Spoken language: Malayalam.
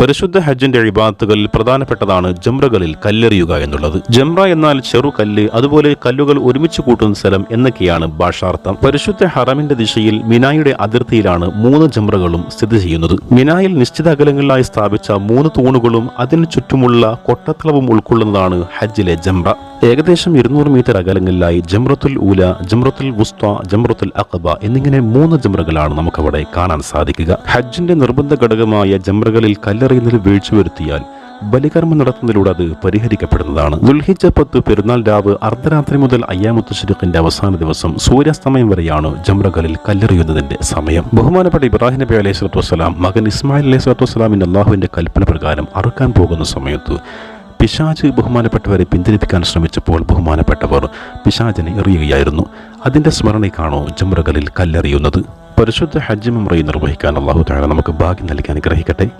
പരിശുദ്ധ ഹജ്ജിന്റെ ഇബാത്തുകളിൽ പ്രധാനപ്പെട്ടതാണ് ജംറകളിൽ കല്ലെറിയുക എന്നുള്ളത്. ജംറ എന്നാൽ ചെറു കല്ല് അതുപോലെ കല്ലുകൾ ഒരുമിച്ച് കൂട്ടുന്ന സ്ഥലം എന്നൊക്കെയാണ് ഭാഷാർത്ഥം. പരിശുദ്ധ ഹറമിന്റെ ദിശയിൽ മിനായുടെ അതിർത്തിയിലാണ് മൂന്ന് ജംറകളും സ്ഥിതി ചെയ്യുന്നത്. മിനായിൽ നിശ്ചിത അകലങ്ങളിലായി സ്ഥാപിച്ച മൂന്ന് തൂണുകളും അതിനു ചുറ്റുമുള്ള കൊട്ടത്തളവും ഉൾക്കൊള്ളുന്നതാണ് ഹജ്ജിലെ ജംറ. ഏകദേശം ഇരുന്നൂറ് മീറ്റർ അകലങ്ങളിലായി ജംറത്തുൽ ഊല ജംറത്തുൽ വുസ്ത ജംറത്തുൽ അഖബ എന്നിങ്ങനെ മൂന്ന് ജംറകളാണ് നമുക്കവിടെ കാണാൻ സാധിക്കുക. ഹജ്ജിന്റെ നിർബന്ധ ഘടകമായ ജംറകളിൽ കല്ലെറിയുന്നതിൽ വീഴ്ച വരുത്തിയാൽ ബലികർമ്മം നടത്തുന്നതിലൂടെ അത് പരിഹരിക്കപ്പെടുന്നതാണ്. ദുൽഹിജ പത്ത് പെരുന്നാൾ രാവ് അർദ്ധരാത്രി മുതൽ അയ്യാമുത്ത് ഷരീഖിന്റെ അവസാന ദിവസം സൂര്യാസ്തമയം വരെയാണ് ജംറകളിൽ കല്ലെറിയുന്നതിന്റെ സമയം. ബഹുമാനപ്പെട്ട ഇബ്രാഹിം നബി അലൈഹി സ്വലത്തു വസ്സലാം മകൻ ഇസ്മായിൽ അലൈഹി സ്വലത്തു വസ്സലാമിന്റെ അള്ളാഹുവിന്റെ കൽപ്പന പ്രകാരം അറുക്കാൻ പോകുന്ന സമയത്ത് പിശാജ് ബഹുമാനപ്പെട്ടവരെ പിന്തിരിപ്പിക്കാൻ ശ്രമിച്ചപ്പോൾ ബഹുമാനപ്പെട്ടവർ പിശാജിനെ എറിയുകയായിരുന്നു. അതിന്റെ സ്മരണയ്ക്കാണോ ജമ്രകളിൽ കല്ലെറിയുന്നത്. പരിശുദ്ധ ഹജ്ജ് മെമ്മറി നിർവഹിക്കാൻ അള്ളാഹു താഴെ നമുക്ക് ഭാഗ്യം നൽകി അനുഗ്രഹിക്കട്ടെ.